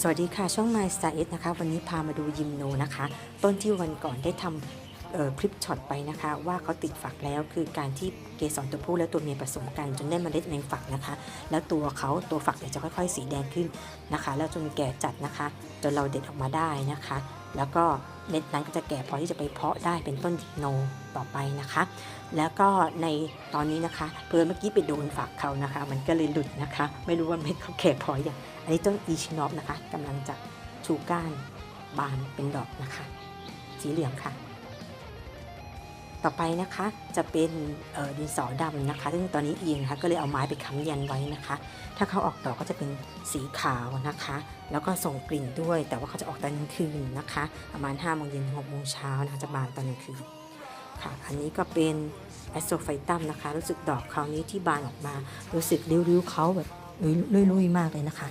สวัสดีค่ะช่อง My Star S นะคะ วันนี้พามาดูยิมโนนะคะ ต้นที่วันก่อนได้ทำคลิปช็อตไปนะคะ ว่าเขาติดฝักแล้วคือการที่เกสรตัวผู้และตัวเมียผสมกันจนได้เมล็ดในฝักนะคะ แล้วตัวเขาตัวฝักเนี่ยจะค่อยๆ สีแดงขึ้นนะคะ แล้วจนแก่จัดนะคะ จนเราเด็ดออกมาได้นะคะ แล้วก็เม็ดนั้นก็จะแก่พอที่จะไปเพาะได้เป็นต้นยิโนต่อไปนะคะ แล้วก็ในตอนนี้นะคะเพื่อนเมื่อกี้ไปโดนฝักเขานะคะ มันก็เลยหลุดนะคะ ไม่รู้ว่าเม็ดเขาแก่พออย่างอันนี้ต้นอีชินอฟนะคะกำลังจะชูก้านบานเป็นดอกนะคะ สีเหลืองค่ะ ต่อไปนะคะจะเป็นดินสอดำนะคะ ซึ่งตอนนี้เอียงนะคะก็เลยเอาไม้ไปค้ำยันไว้นะคะ ถ้าเขาออกดอกก็จะเป็นสีขาวนะคะ แล้วก็ส่งกลิ่นด้วย แต่ว่าเขาจะออกตอนกลางคืนนะคะ ประมาณ5โมงเย็น6โมงเช้านะคะจะบานตอนกลางคืนค่ะ อันนี้ก็เป็นแอสโซไฟตัมนะคะ รู้สึกดอกเขาวนี้ที่บานออกมา รู้สึกริ้วๆเขาแบบลุยๆมากเลยนะคะ